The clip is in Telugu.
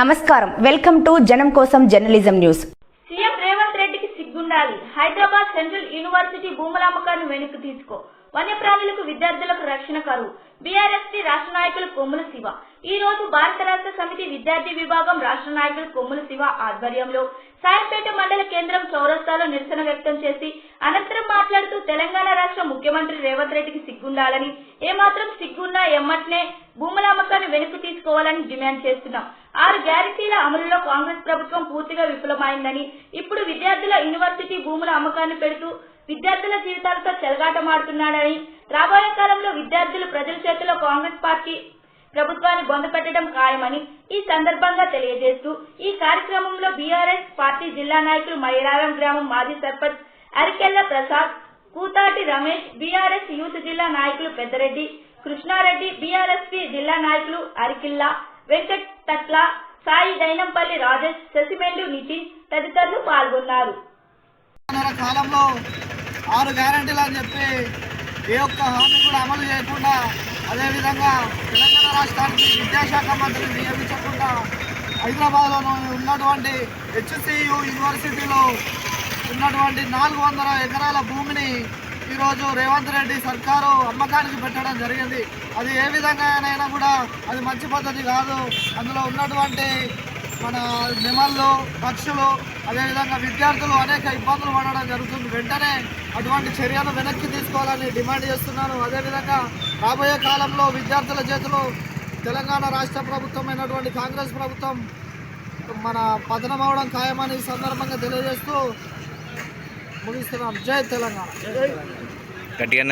నమస్కారం. వెల్కమ్ టు జనం కోసం జర్నలిజం న్యూస్. సీఎం రేవంత్ రెడ్డికి సిగ్గుండాలి. హైదరాబాద్ సెంట్రల్ యూనివర్సిటీ భూముల అమ్మకాన్ని వెనక్కి తీసుకో. వన్యప్రాణులకు విద్యార్థులకు రక్షణ కరువు. బీఆర్ఎస్పీ రాష్ట్ర నాయకులు కొమ్ముల శివ. ఈ రోజు భారత రాష్ట్ర సమితి విద్యార్థి విభాగం రాష్ట్ర నాయకులు కొమ్ముల శివ ఆధ్వర్యంలో సాయంపేట మండల కేంద్రం చౌరస్తాలో నిరసన వ్యక్తం చేసి అనంతరం మాట్లాడుతూ తెలంగాణ రాష్ట్ర ముఖ్యమంత్రి రేవంత్ రెడ్డికి సిగ్గుండాలని ఏమాత్రం సిగ్గున్నా ఎమ్మట్నే భూముల అమ్మకాన్ని వెనక్కి తీసుకోవాలని డిమాండ్ చేస్తున్నాం. ఆరు గ్యారంటీల అమలులో కాంగ్రెస్ ప్రభుత్వం పూర్తిగా విఫలమైందని ఇప్పుడు విద్యార్థుల యూనివర్సిటీ భూముల అమ్మకాన్ని పెడుతూ విద్యార్థుల జీవితాలతో చెలగాటమాడుతున్నాడని రాబోయే కాలంలో విద్యార్థులు ప్రజల చేతిలో కాంగ్రెస్ పార్టీ ప్రభుత్వాన్ని బొందపెట్టడం ఖాయమని ఈ సందర్భంగా తెలియజేస్తూ ఈ కార్యక్రమంలో బీఆర్ఎస్ పార్టీ జిల్లా నాయకులు మైరారం గ్రామం మాజీ సర్పంచ్ అరికెల్ల ప్రసాద్ కూతాటి రమేష్ బీఆర్ఎస్ యూత్ జిల్లా నాయకులు పెద్దరెడ్డి కృష్ణారెడ్డి బీఆర్ఎస్పీ జిల్లా నాయకులు అరికిల్లా వెంకట్ తట్ల సాయి దైనంపల్లి రాజేష్ శశిమెండు నితిన్ తదితరులు పాల్గొన్నారు. కాలంలో ఆరు గ్యారంటీలు అని చెప్పి ఏ ఒక్క హామీ కూడా అమలు చేయకుండా అదేవిధంగా తెలంగాణ రాష్ట్రానికి విద్యాశాఖ మంత్రిని నియమించకుండా హైదరాబాద్లో ఉన్నటువంటి హెచ్సియు యూనివర్సిటీలో ఉన్నటువంటి నాలుగు వందల ఎకరాల భూమిని ఈరోజు రేవంత్ రెడ్డి సర్కారు అమ్మకానికి పెట్టడం జరిగింది. అది ఏ విధంగానైనా కూడా అది మంచి పద్ధతి కాదు. అందులో ఉన్నటువంటి మన నెమళ్ళు పక్షులు అదేవిధంగా విద్యార్థులు అనేక ఇబ్బందులు పడడం జరుగుతుంది. వెంటనే అటువంటి చర్యలు వెనక్కి తీసుకోవాలని డిమాండ్ చేస్తున్నాను. అదేవిధంగా రాబోయే కాలంలో విద్యార్థుల చేతిలో తెలంగాణ రాష్ట్ర ప్రభుత్వమైనటువంటి కాంగ్రెస్ ప్రభుత్వం మన పతనం అవడం ఖాయమని సందర్భంగా తెలియజేస్తూ ముగిస్తున్నాం. జై తెలంగాణ. గట్టిగా?